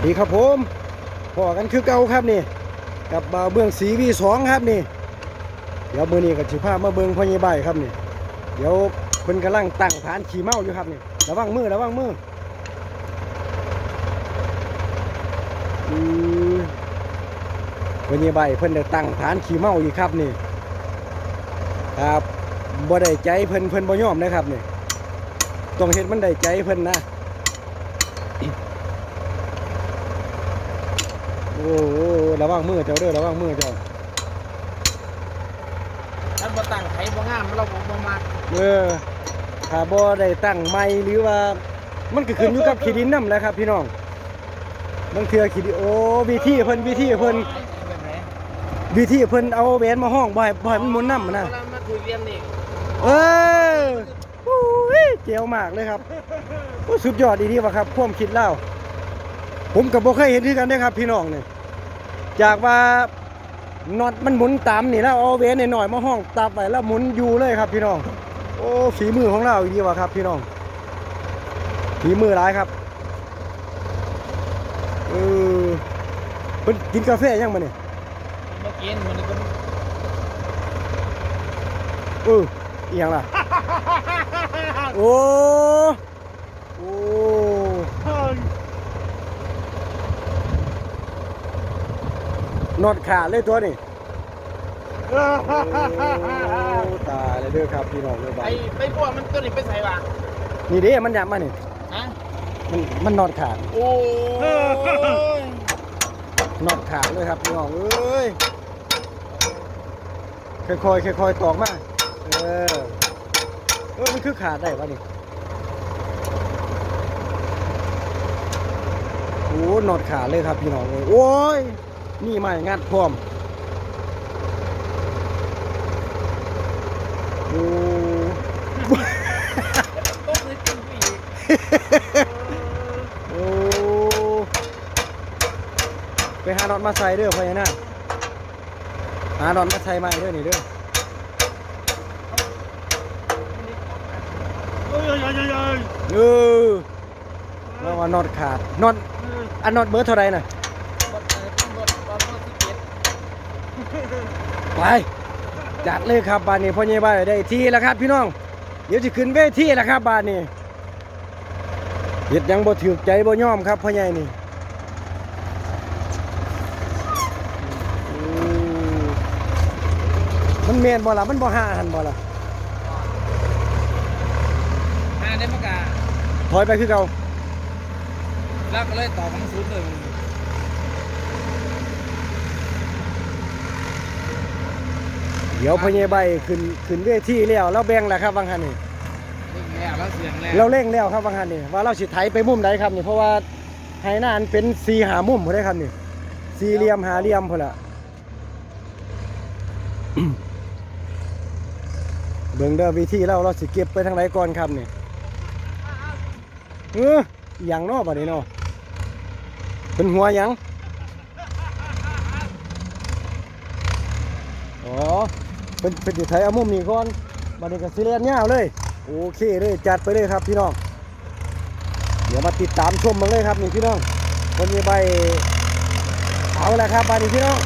วัสดีครับผมพอกันคือเก่าครับนี่ กับบ่าวเบื้องสีวีสองครับนี่ เดี๋ยวมือนี้กับสิพามาเบิ่งพญ่ใบครับนี่ เดี๋ยวเพิ่นกำลังตั้งฐานขี่เมาอยู่ครับนี่ระวังมือระวังมืออือพ่อใหญ่ใบเพิ่นได้ตั้งฐานขี่เมาอยู่ครับนี่ครับบ่ได้ใจเพิ่นเพิ่นบ่ยอมนะครับนี่ต้องเฮ็ดมันได้ใจเพิ่นนะ โอ้โหระวังมือเจ้าเด้อระวังมือเจ้าถ้าบ่ตั้งไผบ่งามเราบ่บ่มักเออถ้าบ่ได้ตั้งไม้หรือว่า มันก็ขึ้นอยู่กับขี้ดินน้ำแหล้วครับ พี่น้องบางเทื่อขี้ดินโอ้วิธีเพิ่นวิธีเพิ่นแบบไหนวิธีเพิ่นเอาแหวนมาห้องบ่ให้บ่ให้มันหมุนน้ำนะเวลามาคุยเรียนนี่เออโอ้ยเจ๋วมากเลยครับโอ้สุดยอดดีๆว่ะครับความคิดเล่า ผมก็บ่เคยเห็นคือกันเด้อครับพี่น้องนี่จากว่าน็อตมันหมุนตามนี่แล้วเอาแหวนหน่อยๆมาห้องตับไว้แล้วหมุนอยู่เลยครับพี่น้อง โอ้ฝีมือของเราดีว่ะครับพี่น้องฝีมือร้ายครับเออเพิ่นกินกาแฟยังมาเนี่ยเมื่อกี้มันก็เอออีหยังล่ะโอ้โอ้ นอดขาดเลยตัวนี่โอ้ตายเลยเด้อครับพี่น้องเลยไปบ้าไปพวกมันตัวนี้ไปใส่ว่ะนี่เด้มันยับมานี่ฮะมันมันนอดขาดโอ้ยนอดขาดเลยครับพี่น้องเอ้ยค่อยๆค่อยๆตอกมาเออเออมันคือขาดได้วะนี่โอ้นอดขาดเลยครับพี่น้องเลยโอ้ย นี่ไม่งัดพร้อมโอ้ต้องซื้อกินผู้หญิงโอ้ไปหาดอนมาใส่เด้อพ่อยันน่ะหาดอนมาใส่ใหม่เด้อนี่เด้อโอ้ยโอ้ยโอ้ยโอ้ยเออแล้วว่านอดขาดนอดอันนอดเบอร์เท่าไหรน่ะ บ่เออต้องบ่บ่บ่สิเก็บ ไปจัดเลยครับบานนี้พ่อใหญ่บ้านได้ที่แล้วครับ พี่น้อง เดี๋ยวจะขึ้นเวทีแล้วครับบานนี้เฮ็ดหยังบ่ถือใจบ่ยอมครับพ่อใหญ่นี่อืมมันแม่นบ่ล่ะมันบ่ห่าหันบ่ล่ะหาได้มากะถอยไปคือเก่าแล้วก็เลยต่อของศูนย์เลย เดี๋ยวพ่อใหญ่ใบขึ้นขึ้นเวทีแล้วเราแบ่งแล้วครับบางหันนี่เล่นแล้วแล้วเสียงแล้วเราเร่งแล้วครับบางหันนี่ว่าเราสิไถไปมุมใดครับนี่เพราะว่าไห้หน้าอันเป็นสีหามุมพุ่นได้ครับนี่สี่เหลี่ยมหาเหลี่ยมพุ่นละเบิ่งเด้อวิธีเราเราสิเก็บไปทางไหนก่อนครับนี่เอออหย่างเนอบัดนี้เนาะเป็นหัวหยังอ๋อ เป็นเป็นสิไถเอามุมนี้ก่อนบัดนี้ก็สิเลียนยาวเลย โอเคเลยจัดไปเลยครับพี่น้อง เดี๋ยวมาติดตามชมมันเลยครับนี่พี่น้องคนมีใบเอาละครับบานี้พี่น้อง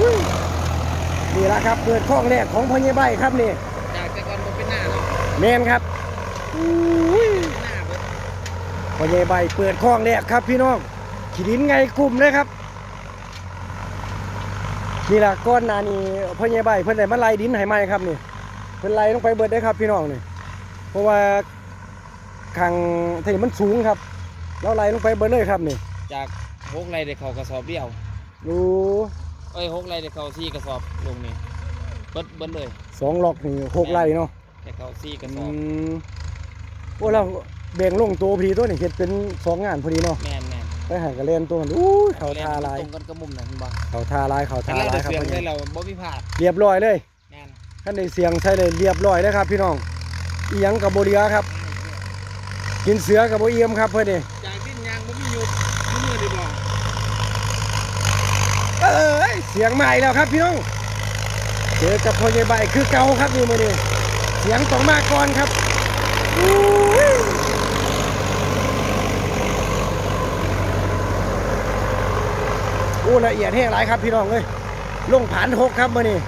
อุ้ยนี่ละครับเปิดข้องแรกของพ่อใหญ่ใบครับนี่จากแต่ก่อนบ่เป็นหน้าเนาะแมนครับอุ้ยหน้าเบิดพ่อใหญ่ใบเปิดข้องแรกครับพี่น้องขีดินไงกลุ่มเลยครับ นี่ละก้อนหนานี่พ่อใหญ่ใบเพิ่นได้มาไล่ดินให้ไหมครับนี่เพิ่นไล่ลงไปเบิดได้ครับพี่น้องนี่เพราะว่าขังที่มันสูงครับเราไล่ลงไปเบิดเลยครับนี่จากหกไรได้เข้ากระสอบเดียวดูเอ้ยหกไรได้เข้าสี่กระสอบลงนี่เบิดเบิดเลยสองล็อกนี่หกไร่เนาะได้เข้าสี่กระสอือบมโอ้เราแบ่งลงตัวพอดีตัวนี่เฮ็ดเป็นสองงานพอดีเนาะแม่นแม่น ไปหากระเล่นตัวมันอู้ยเขาทาลายตรงกันกับมุมนั่นบ่เขาทาลายเขาถ้าทาเราลาได้ยครับเสียงพ่อใหได้ญ่เราบ่มีพลาดเรียบร้อยเลยแม่นท่านได้เสียงใช่เลยเรียบร้อยเลยครับ พี่น้องอีหยังกับโบเรียครับ กินเสือกับโบเอียมครับเพื่อนนี่จากดิ้นยางบ่มีหยุดมีมือดีบ่เอ้ยเสียงใหม่แล้วครับพี่น้องเจอกับพ่อใหญ่ใบคือเก่าครับนี่มาดิเสียงต้องมาก่อนครับ ละเอียดแห้งหลายครับพี่น้องเอ้ยลงผานหกครับมื้อนี้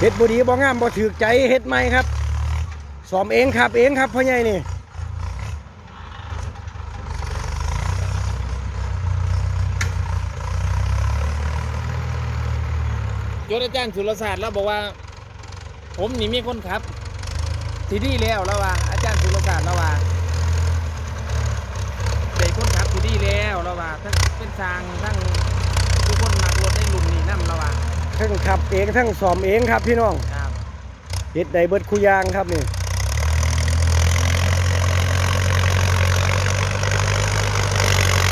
เฮ็ดบ่ดีบ่งามบ่ถูกใจเฮ็ดใหม่ครับซ้อมเองครับเองครับพ่อใหญ่นี่ยศอาจารย์สุรศาสตร์แล้วบอกว่า ผมนี่มีคนขับ ที่ดีแล้วแล้วว่า อาจารย์สุรศาสตร์แล้วว่าเด็กคนขับที่ดี แล้วแล้วว่าทั้งเป็นทางทั้งทุกคนมารถได้รุ่นนี้นั่แล้วว่าทั้งขับเองทั้งซ้อมเองครับพี่น้องครับเฮ็ดได้เบิดคุอยางครับนี่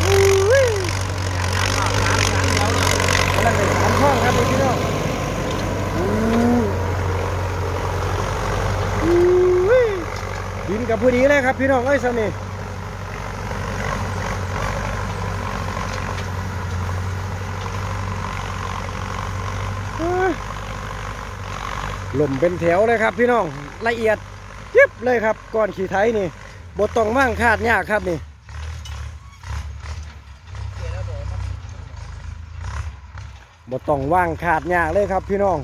อุ้ยยางหน้าก็สามยางเดียวเนาะกำลังเป็นสามช่องครับพี่น้องอู้อุ้ยดินกับผู้ดีเลยครับพี่น้องเอ้ยสนี่ ลมเป็นแถวเลยครับ พี่น้องละเอียดยิบเลยครับก้อนขี้ไทยนี่บดต้องว่างคาดยากครับนี่บ่ต้องว่างขาดยากเลยครับ พี่น้อง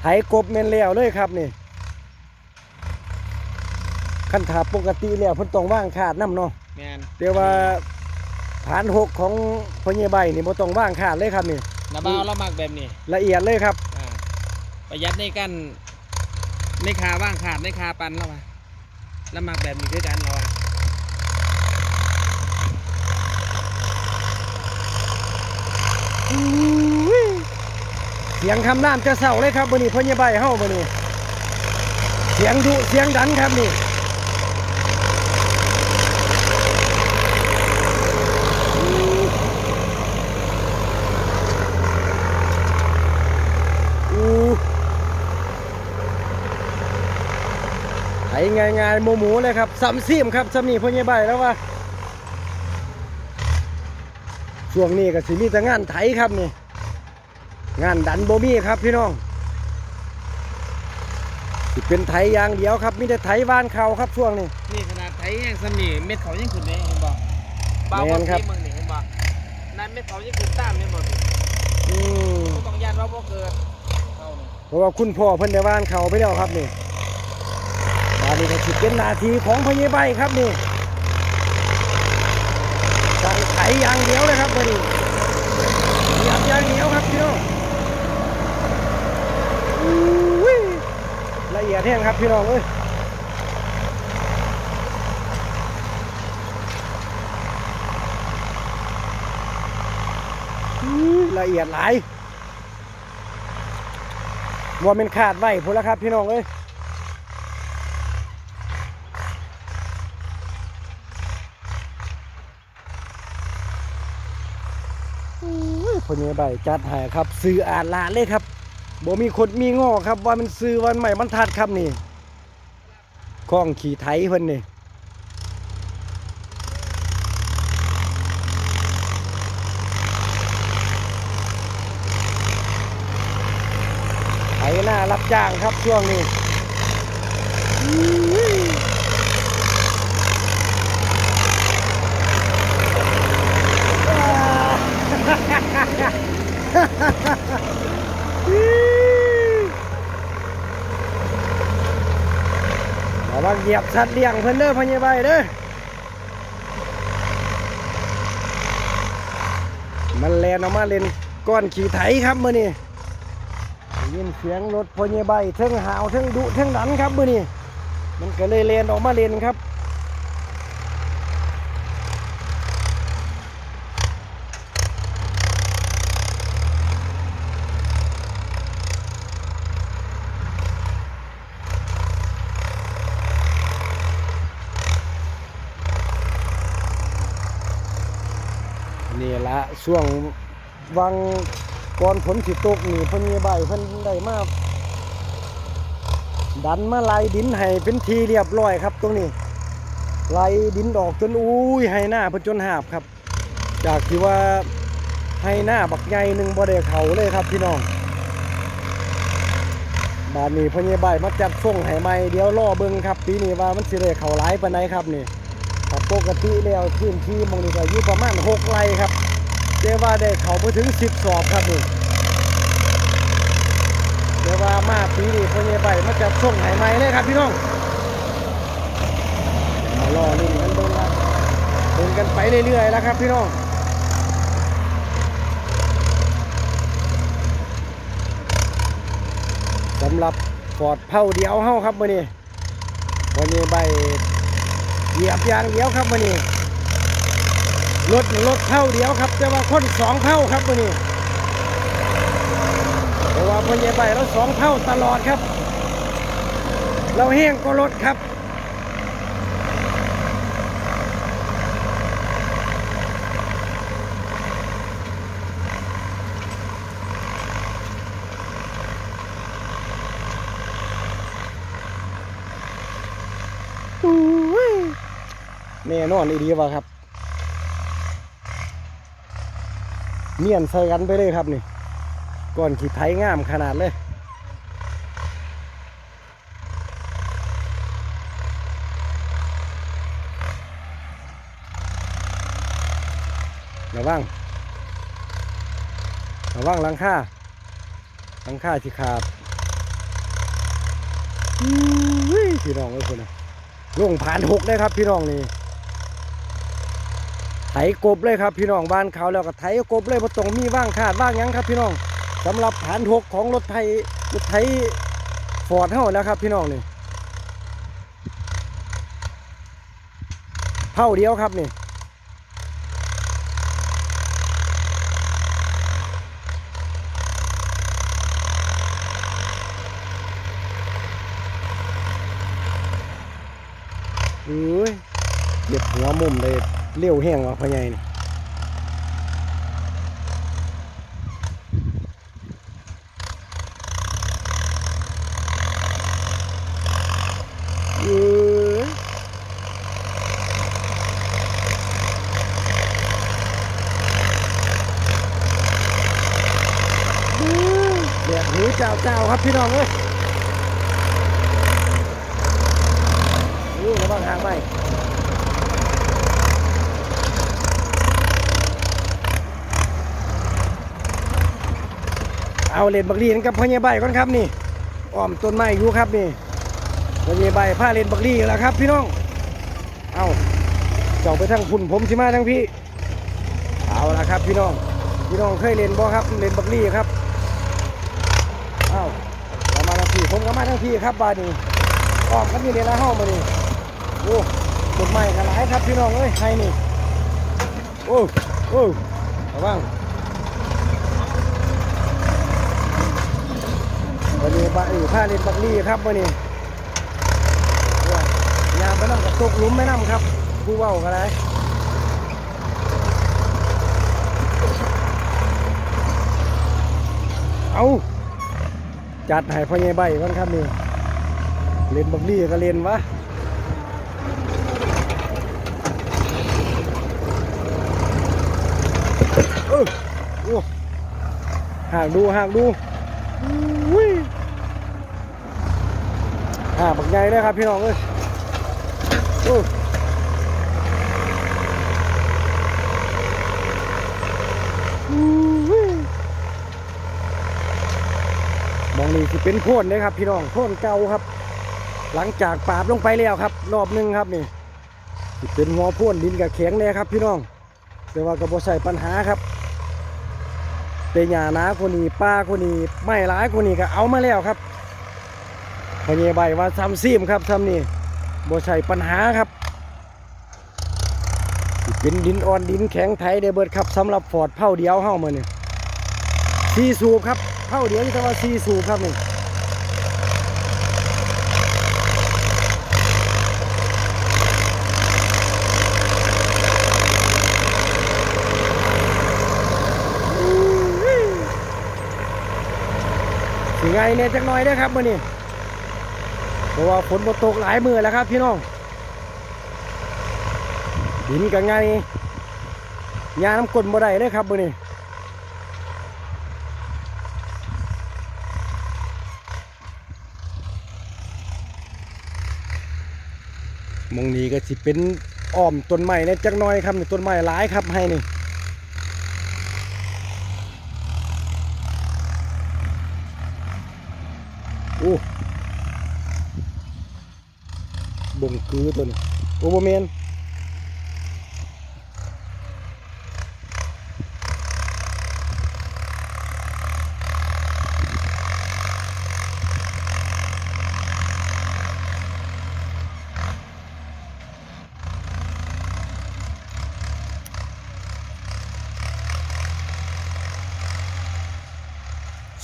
ไถกบเมนแล้วเลยครับนี่คันถาปกติแล้วเพิ่นต้องว่างขาดน้ำเนาะแมนแต่ว่าฐานหกของพญใบนี่บ่ต้องว่างขาดเลยครับนี่นาบ้าวเรามักแบบนี้ละเอียดเลยครับอ่า ประหยัดในกันในคาว่างขาดในคาปันแล้วว่าแล้วมักแบบนี้คือกันเราว่าเสียงคำน้ำจะเศร้าเลยครับมื้อนี้พญใบเฮามื้อนี้เสียงดุเสียงดันครับนี่อู้ไถ ง่ายๆหมูหมูๆเลยครับสามซีมครับสำนีพญใบแล้วว่าช่วงนี้ก็สิมีแต่งานไถครับนี่ งานดันโบมี่ครับพี่น้องสิเป็นไถอย่างเดียวครับมีแต่ไถวานเขาครับช่วงนี้นี่ขนาดไทยยังสมีเม็ดเขายังขึ้นเลยเห็นบ่บ้าวแม่บ่นครับที่เมืองนี่เห็นบ่นั่นเม็ดเขายังขึ้นตามเห็นบ่นี่อืมบ่ต้องยานเราบ่เกิดเขานี่เพราะว่าคุณพ่อเพิ่นได้วานเขาไปแล้วครับนี่ ตอนนี้ก็สิเป็นนาทีของพญาใบครับนี่สั่งไถอย่างเดียวเลยครับวันนี้ยียบอย่างเดียวครับพี่น้องละเอียดแห้งครับพี่น้องเอ้ยละเอียดหลายว่าเป็นขาดไว้พุ่นละครับพี่น้องเอ้ย อุ้ยพอนี้ใบจัดให้ครับ ซื้ออ่านลานเลยครับบ่มีคนมีง้อครับ ว่ามันซื้อวันใหม่มันทัดครับนี่ข้องขี่ไถเพิ่นนี่ไถหน้ารับจ้างครับช่วงนี้อื้อ ระวังเหยียบสัตว์เลี้ยงเพิ่นเด้อพญาใบเด้อมันแลนออกมาเล่นก้อนขี่ไถครับมื่อนี้ยินเสียงรถพญาใบเทิงหาวเทิงดุเทิงดันครับมือนี้มันก็เลยเลนออกมาเลนครับ นี่ละช่วงวังก่อนฝนสิตกนี่พญาใบเพิ่นได้มาดันมาไล่ดินให้เป็นทีเรียบร้อยครับ ตรงนี้ไล่ดินออกจนอุ้ยให้หน้าเพิ่นจนหาบครับ จากที่ว่าให้หน้าบักใหญ่หนึ่งบ่ได้เขาเลยครับพี่น้องบานนี้พญาใบมาจัดส่งให้ใหม่เดี๋ยวรอเบิ่งครับปีนี้ว่ามันสิได้เขาหลายปานใดครับนี่ ปกติแล้วพื้นที่มองนี้ก็อยู่ประมาณหกไร่ครับเรียกว่าได้เขาไปถึงสิบสอบครับนี่เรียกว่ามาปีนี้พ่อใหญ่ใบมาจับส่งไหไหมเลยครับพี่น้องมารอลุ้นกันเบิ่งครับเดินกันไปเรื่อยๆแล้วครับพี่น้องสำหรับฟอร์ดเผาเดียวเฮาครับมื้อนี้วันนี้ใบ เหยียบยางเดียวครับวันนี้รถรถเท่าเดียวครับ แต่ว่าคนสองเท่าครับวันนี้เพราะว่าพอใหญ่ไปเราสองเท่าตลอดครับ เราแห้งก็รถครับอุ้ยแน่นอนอีดีว่าครับ เมียนใส่กันไปเลยครับนี่ ก่อนขีดไทยงามขนาดเลยระวังระวังหลังค่าหลังค่าที่ขาดอุ้ยพี่น้องเอ้ยคนนะลงผ่านหกได้ครับพี่น้องนี่ ไถกบเลยครับพี่น้องบ้านเขาแล้วก็ไถกบเลยบ่ต้องมีว่างขาดว่างยังครับ พี่น้องสำหรับฐานหกของรถไทยรถไทยฟอร์ดเฮาแล้วครับ พี่น้องนี่เท่าเดียวครับนี่เอ้ยเก็บหัวมุมเลย เลี้ยวแห้งว่ะพ่อใหญ่นี่เอ้ยแดดหูเจ้าเจ้าๆครับพี่น้องเอ้ยอู้ระวังหางไห เอาเลนบักลีนกับพญ่ใบก่อนครับนี่อ้อมต้นไม้อยู่ครับนี่พญ่ใบผ้าเลนบักลีแล้วครับ พี่น้อง เอาเจ้าไปทางพุ่นผมสิมาทางพี่ เอาละครับ พี่น้อง พี่น้องเคยเล่นบ่ครับเล่นบักลีครับ เอาเรามาทางพี่ผมก็มาทางพี่ครับบาดนี้อ้อมกันอยู่ในละห้องมานี่โอ้ต้นไม้กันหลายครับพี่น้องเอ้ยให้นี่โอ้โอ้ระวัง วันนี้บะอยู่ผ้าเล่นบักลี่ครับวันนี้ว้ายาไปน้ำกับตกหลุมไม่น้ำครับผู้เว้ากันเลยเอาจัดให้พ่อใหญ่ใบก่อนครับนี่เล่นบักลี่ก็เล่นวะเออโอ้ห่างดูห่างดู อุ้ย อ่าบักใหญ่เลยครับพี่น้องเอ้ยโอ้อุ้ยมองนี่ที่เป็นโพ่นเลยครับ พี่น้องโพ่นเก่าครับ หลังจากปราบลงไปแล้วครับ รอบหนึ่งครับนี่เป็นหัวพ่นดินกับแข็งเลยครับ พี่น้องแต่ว่าก็บ่ใส่ปัญหาครับเป็นหญ้าหนาคนนี้ป้าคนนี้ไม่ร้ายคนนี้ก็เอามาแล้วครับ พญาใบว่าซ้ำซีมครับซ้ำนี่บ่ใช่ปัญหาครับสิเป็นดินอ่อนดินแข็งไทยเดเบิดครับสำหรับฟอร์ดเผาเดียวเฮ้ามาเนี่ยซีสูบครับเผาเดียวนี่ว่าซีสูบครับนี่สิไงเนี่ยจักหน่อยเด้อครับมื่อนี้ เพราะว่าฝนบ่ตกหลายมือแล้วครับ พี่น้องดินกันไงยาน้ำกลบ่ได้เลยครับมือนี้มงนี้ก็สิเป็นอ้อมต้นไม้นี่ยจักน้อยครับต้นไม้หลายครับให้นี่โอ้ บงกือตัวนี้โอโบเมน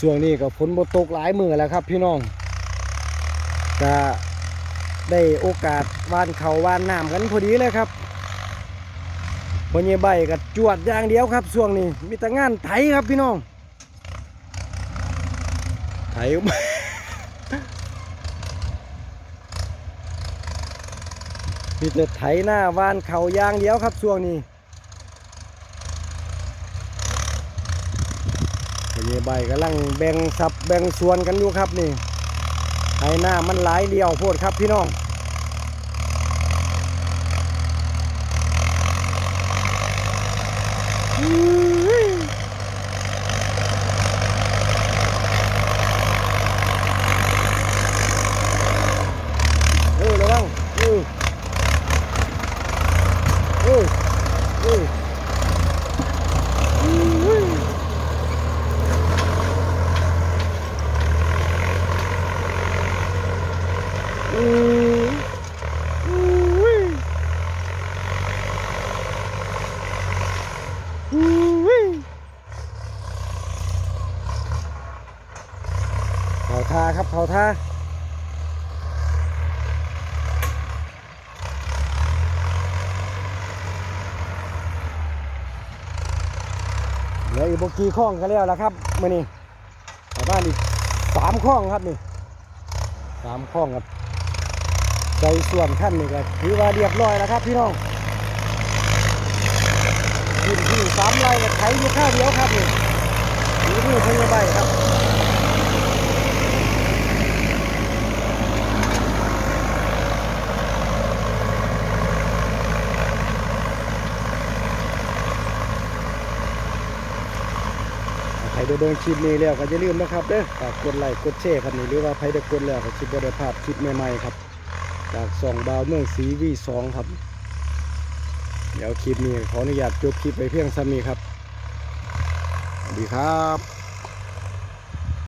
ช่วงนี้ก็ฝนบตกหลายมือแล้วครับพี่น้องจะ ได้โอกาสวานเขาวานน้ำกันพอดีเลยครับพอเยใบก็จวดอย่างเดียวครับช่วงนี้มีแต่งานไถครับพี่น้อง ไถมีแต่ไถหน้าวานเขาอย่างเดียวครับช่วงนี้พอเยใบกำลังแบ่งสับแบ่งส่วนกันอยู่ครับนี่ ไอหน้ามันหลายเดียวโพดครับพี่น้องอือระวังเออเออเอออุ้ยอืมอุ้ยอุ้ยเผาทา ครับเผาทาเหลืออีกบกี่ข้องกันแล้วละครับมื่อนี้ชาวบ้านอีกสามข้องครับนี่สามข้องครับใจส่วนขั้นนี่ก็ถือว่าเรียบร้อยแล้วครับพี่น้องขึ้นที่สามไร่ก็ไถอยู่ข้าวเดียวครับนี่ถือมือพยาบาลครับ ได้เดินคลิปนี้แล้วก็อย่าลืมนะครับเด้อฝากกดไลค์กดแชร์ครับนี่หรือว่าใครได้กดแล้วก็คิดว่าได้ภาพคลิปใหม่ๆครับ จากสองบาวเมืองสีวีสองครับ เดี๋ยวคลิปนี้ขออนุญาตจบคลิปไปเพียงซ้ำนี้ครับสวัสดีครับ